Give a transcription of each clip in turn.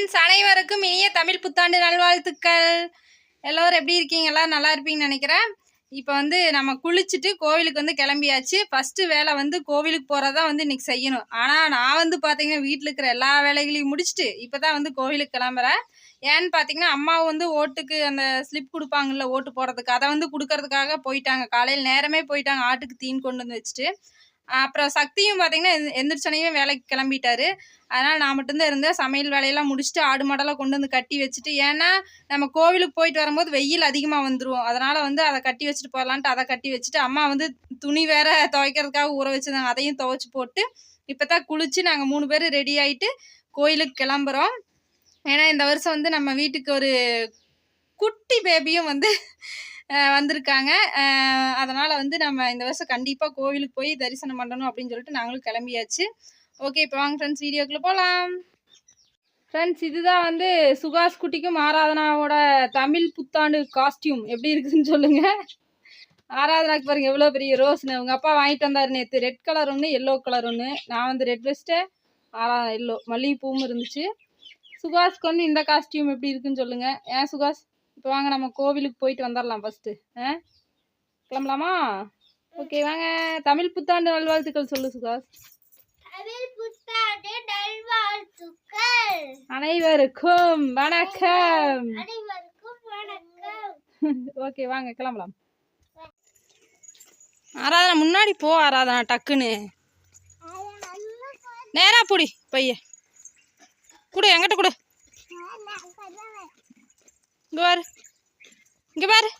Friends அனைவருக்கும் இனிய தமிழ் புத்தாண்டு நல்வாழ்த்துக்கள். எல்லோரும் எப்படி இருக்கீங்க? எல்லாம் நல்லா இருப்பீங்கன்னு நினைக்கிறேன். இப்போ வந்து நம்ம குளிச்சுட்டு கோவிலுக்கு வந்து கிளம்பியாச்சு. ஃபஸ்ட்டு வேலை வந்து கோவிலுக்கு போகிறதா வந்து இன்னைக்கு செய்யணும். ஆனால் நான் வந்து பார்த்தீங்கன்னா வீட்டில் இருக்கிற எல்லா வேலைகளையும் முடிச்சுட்டு இப்போ தான் வந்து கோவிலுக்கு கிளம்புறேன். ஏன்னு பார்த்தீங்கன்னா அம்மா வந்து ஓட்டுக்கு அந்த ஸ்லிப் கொடுப்பாங்கல்ல ஓட்டு போடுறதுக்கு. அதை வந்து கொடுக்கறதுக்காக போயிட்டாங்க. காலையில் நேரமே போயிட்டாங்க. ஆட்டுக்கு தீன் கொண்டு வந்து வச்சுட்டு. அப்புறம் சக்தியும் பார்த்தீங்கன்னா எந்த- எந்திரிச்சனையுமே வேலைக்கு கிளம்பிட்டாரு. அதனால் நான் மட்டும்தான் இருந்தேன். சமையல் வேலையெல்லாம் முடிச்சுட்டு ஆடு மாடெல்லாம் கொண்டு வந்து கட்டி வச்சுட்டு ஏன்னா நம்ம கோவிலுக்கு போயிட்டு வரும்போது வெயில் அதிகமாக வந்துடும் அதனால் வந்து அதை கட்டி வச்சுட்டு போகலான்ட்டு அதை கட்டி வச்சுட்டு அம்மா வந்து துணி வேற துவைக்கிறதுக்காக ஊற வச்சுருந்தாங்க. அதையும் துவைச்சி போட்டு இப்போ தான் குளித்து நாங்கள் மூணு பேர் ரெடி ஆகிட்டு கோயிலுக்கு கிளம்புறோம். ஏன்னா இந்த வருஷம் வந்து நம்ம வீட்டுக்கு ஒரு குட்டி பேபியும் வந்து வந்திருக்காங்க. அதனால் வந்து நம்ம இந்த வருஷம் கண்டிப்பாக கோவிலுக்கு போய் தரிசனம் பண்ணணும் அப்படின்னு சொல்லிட்டு நாங்களும் கிளம்பியாச்சு. ஓகே இப்போ வாங்க ஃப்ரெண்ட்ஸ் வீடியோக்குள்ளே போகலாம் ஃப்ரெண்ட்ஸ் இதுதான் வந்து சுகாஷ் குட்டிக்கும் ஆராதனாவோட தமிழ் புத்தாண்டு காஸ்டியூம் எப்படி இருக்குதுன்னு சொல்லுங்கள் ஆராதனாக்கு பாருங்க எவ்வளோ பெரிய ரோஸ்னு உங்கள் அப்பா வாங்கிட்டு வந்தார் நேற்று ரெட் கலர் ஒன்று எல்லோ கலர் ஒன்று நான் வந்து ரெட் வெஸ்ட்டு ஆரா எல்லோ மல்லிகைப்பூவும் இருந்துச்சு. சுகாஷ்க்கு வந்து இந்த காஸ்டியூம் எப்படி இருக்குன்னு சொல்லுங்கள் ஏன் சுகாஷ்? இப்போ வாங்க நம்ம கோவிலுக்கு போயிட்டு வந்துடலாம் ஃபஸ்ட்டு ஆ? கிளம்பலாமா? ஓகே வாங்க. தமிழ் புத்தாண்டு நல்வாழ்த்துக்கள் சொல்லு சுகாஷ் அனைவருக்கும் வணக்கம். ஓகே வாங்க கிளம்பலாம். ஆராதனா முன்னாடி போ ஆராதனா டக்குன்னு. நேரா புடி பைய. குடு என்கிட்ட குடு. இங்க பாரு. இங்க பாரு.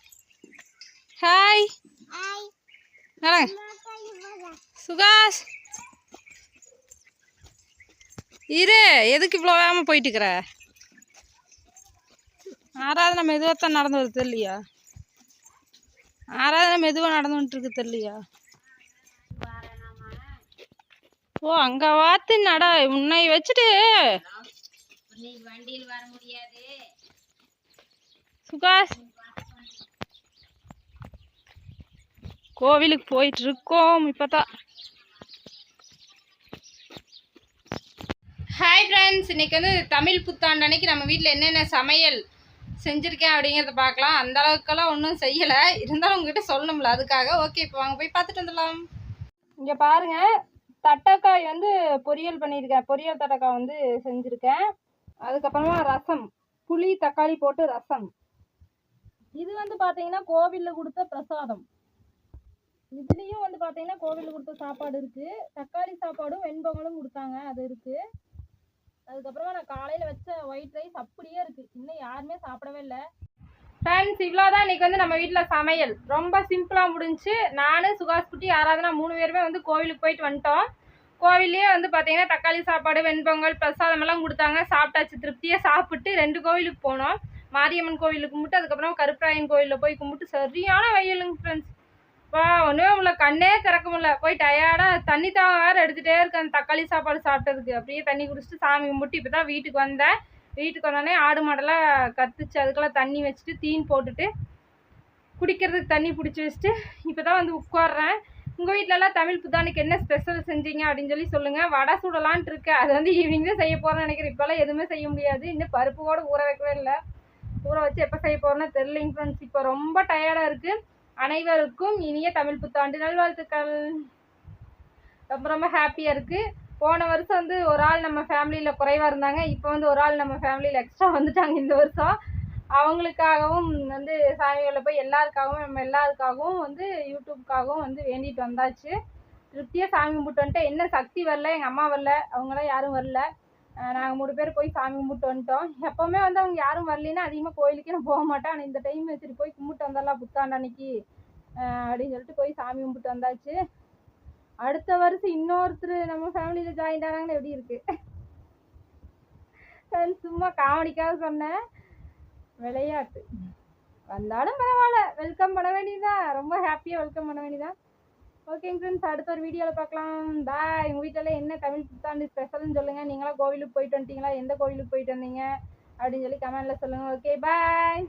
ஹாய் சுகாஷ். இரு. எதுக்கு இவ்வளோ வேகமாக போயிட்டு இருக்கிற ஆராதனை மெதுவாக தான் நடந்து வருது தெரியலையா? ஆராதனை மெதுவாக நடந்து வந்துட்டு இருக்கு தெரியலையா? ஓ அங்க வாத்து நட. உன்னை வச்சுட்டு. வண்டியில் வர முடியாது. சுகாஷ் கோவிலுக்கு போயிட்டு இருக்கோம் இப்போதான். ஹாய் ஃப்ரெண்ட்ஸ் இன்னைக்கு வந்து தமிழ் புத்தாண்டு அன்னைக்கு நம்ம வீட்டில் என்னென்ன சமையல் செஞ்சுருக்கேன் அப்படிங்கிறத பார்க்கலாம். அந்த அளவுக்கெல்லாம் ஒன்றும் செய்யலை. இருந்தாலும் உங்ககிட்ட சொல்லணும்ல அதுக்காக. ஓகே இப்போ வாங்க போய் பார்த்துட்டு வந்துடலாம். இங்கே பாருங்க தட்டக்காய் வந்து பொரியல் பண்ணியிருக்கேன். பொரியல் தட்டக்காய் வந்து செஞ்சுருக்கேன். அதுக்கப்புறமா ரசம் புளி தக்காளி போட்டு ரசம். இது வந்து பார்த்தீங்கன்னா கோவிலில் கொடுத்த பிரசாதம். இதுலேயும் வந்து பார்த்தீங்கன்னா கோவிலில் கொடுத்த சாப்பாடு இருக்குது தக்காளி சாப்பாடும் வெண்பொங்கலும் கொடுத்தாங்க அது இருக்குது அதுக்கப்புறமா நான் காலையில் வச்ச ஒயிட் ரைஸ் அப்படியே இருக்குது இன்னும் யாருமே சாப்பிடவே இல்லை. ஃப்ரெண்ட்ஸ் இவ்வளோதான் இன்னைக்கு வந்து நம்ம வீட்டில் சமையல். ரொம்ப சிம்பிளாக முடிஞ்சு நான் சுகாஷ் குட்டி ஆராதனா மூணு பேருமே வந்து கோவிலுக்கு போயிட்டு வந்துட்டோம். கோவிலே வந்து பார்த்தீங்கன்னா தக்காளி சாப்பாடு வெண்பொங்கல் பிரசாதம் எல்லாம் கொடுத்தாங்க. சாப்பிட்டாச்சு திருப்தியாக சாப்பிட்டு ரெண்டு கோவிலுக்கு போனோம். மாரியம்மன் கோவிலுக்கு கும்பிட்டு அதுக்கப்புறம் கருப்பராயன் கோவிலில் போய் கும்பிட்டு சரியான வெயிலுங்க ஃப்ரெண்ட்ஸ் வா ஒன்றுமே முடியல. கண்ணே திறக்க முடியல. போய் டயர்டாக தண்ணி தான் வேறு எடுத்துகிட்டே இருக்கேன். அந்த தக்காளி சாப்பாடு சாப்பிட்டதுக்கு. அப்படியே தண்ணி குடிச்சிட்டு சாமி கும்பிட்டு இப்போ தான் வீட்டுக்கு வந்தேன். வீட்டுக்கு வந்தோடனே ஆடு மாடெல்லாம் கத்துச்சு. அதுக்கெல்லாம் தண்ணி வச்சுட்டு தீன் போட்டுட்டு குடிக்கிறதுக்கு தண்ணி பிடிச்சி வச்சுட்டு இப்போ தான் வந்து உட்காடுறேன் உங்கள் வீட்டிலலாம் தமிழ் புத்தாண்டுக்கு என்ன ஸ்பெஷல் செஞ்சீங்க அப்படின்னு சொல்லி சொல்லுங்கள் வடை சுடலான்ட்டு இருக்கேன். அது வந்து ஈவினிங் தான் செய்ய போகிறேன்னு நினைக்கிறேன். இப்போல்லாம் எதுவுமே செய்ய முடியாது. இன்னும் பருப்பு கூட ஊற வைக்கவே இல்லை. ஊற வச்சு எப்போ செய்ய போகிறோன்னா தெரியலைங்க ஃப்ரெண்ட்ஸ் இப்போ ரொம்ப டயர்டாக இருக்குது அனைவருக்கும் இனிய தமிழ் புத்தாண்டு நல்வாழ்த்துக்கள். ரொம்ப ரொம்ப ஹாப்பியாக இருக்குது போன வருஷம் வந்து ஒரு ஆள் நம்ம ஃபேமிலியில் குறைவாக இருந்தாங்க. இப்போ வந்து ஒரு ஆள் நம்ம ஃபேமிலியில் எக்ஸ்ட்ரா வந்துட்டாங்க இந்த வருஷம். அவங்களுக்காகவும் வந்து சாமிகளில் போய் எல்லாருக்காகவும் நம்ம எல்லாருக்காகவும் வந்து யூடியூப்காகவும் வந்து வேண்டிட்டு வந்தாச்சு. திருப்தியாக சாமி கும்பிட்டு வந்துட்டு என்ன சக்தி வரல எங்கள் அம்மா வரல அவங்களாம் யாரும் வரல. நாங்கள் மூணு பேர் போய் சாமி கும்பிட்டு வந்துட்டோம். எப்போவுமே வந்து அவங்க யாரும் வரலன்னா அதிகமாக கோயிலுக்கே நான் போக மாட்டேன். ஆனால் இந்த டைம் சரி போய் கும்பிட்டு வந்துடலாம் புத்தாண்டு அன்னைக்கு. அப்படின்னு சொல்லிட்டு போய் சாமி கும்பிட்டு வந்தாச்சு. அடுத்த வருஷம் இன்னொருத்தர் நம்ம ஃபேமிலியில் ஜாயின் ஆனாங்கன்னு எப்படி இருக்கு? சும்மா காமெடிக்காக சொன்னேன். விளையாட்டு. வந்தாலும் பரவாயில்ல. வெல்கம் பண்ண வேண்டியதுதான். ரொம்ப ஹாப்பியாக வெல்கம் பண்ண வேண்டியதான் ஓகேங்க ஃப்ரெண்ட்ஸ் அடுத்த ஒரு வீடியோவில் பார்க்கலாம். பாய் உங்கள் வீட்டில் என்ன தமிழ் புத்தாண்டு ஸ்பெஷல்னு சொல்லுங்கள் நீங்களாம் கோவிலுக்கு போயிட்டு வந்துட்டீங்களா? எந்த கோவிலுக்கு போயிட்டு வந்தீங்க? அப்படின்னு சொல்லி கமெண்டில் சொல்லுங்கள் ஓகே பாய்